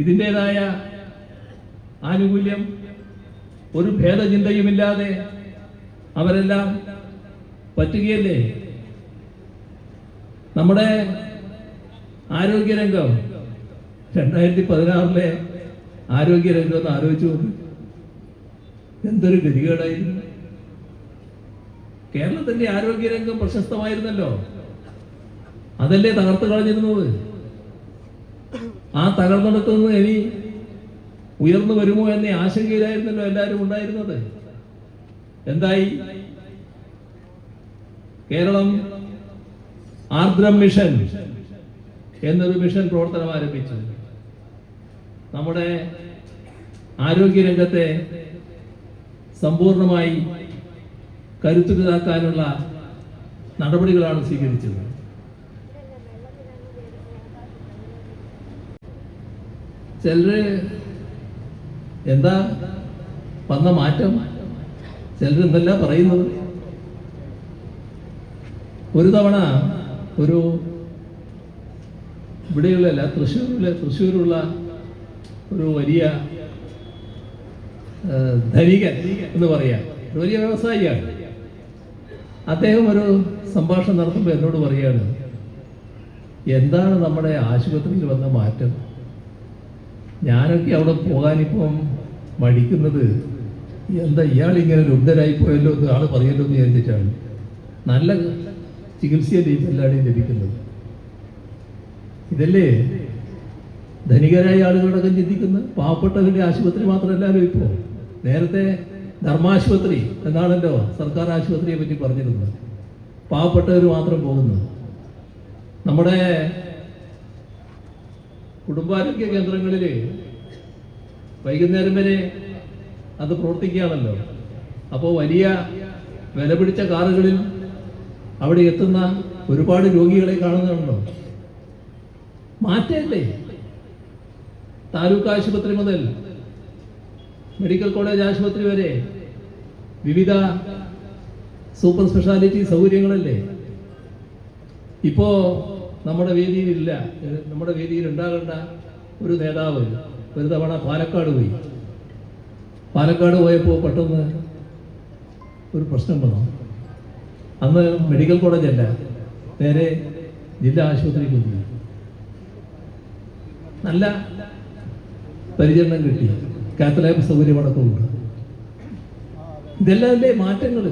ഇതിന്റെതായ ആനുകൂല്യം ഒരു ഭേദചിന്തയുമില്ലാതെ അവരെല്ലാം പറ്റുകയല്ലേ? നമ്മുടെ ആരോഗ്യരംഗം രണ്ടായിരത്തി പതിനാറിലെ ആരോഗ്യരംഗം ഒന്ന് ആലോചിച്ചു നോക്ക്. എന്തൊരു ഗതികേടായിരുന്നു. കേരളത്തിന്റെ ആരോഗ്യരംഗം പ്രശസ്തമായിരുന്നല്ലോ. അതല്ലേ തകർത്ത് കളഞ്ഞിരുന്നത്? ആ തകർന്നിടത്തു നിന്ന് ഇനി ഉയർന്നു വരുമോ എന്ന ആശങ്കയിലായിരുന്നല്ലോ എല്ലാവരും ഉണ്ടായിരുന്നത്. എന്തായി? കേരളം ആർദ്രം മിഷൻ എന്നൊരു മിഷൻ പ്രവർത്തനം ആരംഭിച്ചു. നമ്മുടെ ആരോഗ്യരംഗത്തെ സമ്പൂർണമായി കരുത്തുകളാക്കാനുള്ള നടപടികളാണ് സ്വീകരിച്ചത്. ചിലര് എന്താ വന്ന മാറ്റം? ചിലർ എന്തല്ല പറയുന്നത്. ഒരു തവണ ഒരു ഇവിടെയുള്ളല്ല തൃശ്ശൂരിലെ തൃശ്ശൂരുള്ള ഒരു വലിയ ധനികൻ എന്ന് പറയാം. ഒരു വലിയ വ്യവസായിയാണ്. അദ്ദേഹം ഒരു സംഭാഷണം നടത്തുമ്പോൾ എന്നോട് പറയാണ് എന്താണ് നമ്മുടെ ആശുപത്രിയിൽ വന്ന മാറ്റം? ഞാനൊക്കെ അവിടെ പോകാനിപ്പം മടിക്കുന്നത് എന്താ ഇയാൾ ഇങ്ങനെ ലുബ്ധരായി പോയല്ലോ എന്ന് ആൾ പറയല്ലോ എന്ന് വിചാരിച്ചിട്ടാണ്. നല്ല ചികിത്സയല്ലേ എല്ലാവരുടെയും ലഭിക്കുന്നത്. ഇതല്ലേ? ധനികരായ ആളുകളടക്കം ചിന്തിക്കുന്നത് പാവപ്പെട്ടവരുടെ ആശുപത്രി മാത്രമല്ലല്ലോ ഇപ്പോൾ നേരത്തെ ധർമാശുപത്രി എന്നാണല്ലോ സർക്കാർ ആശുപത്രിയെ പറ്റി പറഞ്ഞിരുന്നത്. പാവപ്പെട്ടവർ മാത്രം പോകുന്നത്. നമ്മുടെ കുടുംബാരോഗ്യ കേന്ദ്രങ്ങളിൽ വൈകുന്നേരം വരെ അത് പ്രവർത്തിക്കുകയാണല്ലോ. അപ്പോൾ വലിയ വില പിടിച്ച കാറുകളിൽ അവിടെ എത്തുന്ന ഒരുപാട് രോഗികളെ കാണുന്നുണ്ടോ? മാറ്റല്ലേ? താലൂക്ക് ആശുപത്രി മുതൽ മെഡിക്കൽ കോളേജ് ആശുപത്രി വരെ വിവിധ സൂപ്പർ സ്പെഷ്യാലിറ്റി സൗകര്യങ്ങളല്ലേ? ഇപ്പോ നമ്മുടെ വേദിയിലില്ല. നമ്മുടെ വേദിയിൽ ഉണ്ടാകേണ്ട ഒരു നേതാവ് ഒരു തവണ പാലക്കാട് പോയി. പാലക്കാട് പോയപ്പോൾ പെട്ടെന്ന് ഒരു പ്രശ്നം വന്നു. അന്ന് മെഡിക്കൽ കോളേജല്ല നേരെ ജില്ലാ ആശുപത്രിക്ക് പോയി. നല്ല പരിചരണം കിട്ടി. കാത്തലാബ് സൗകര്യമടക്കമുണ്ട് ഇതെല്ലാം അല്ലേ മാറ്റങ്ങൾ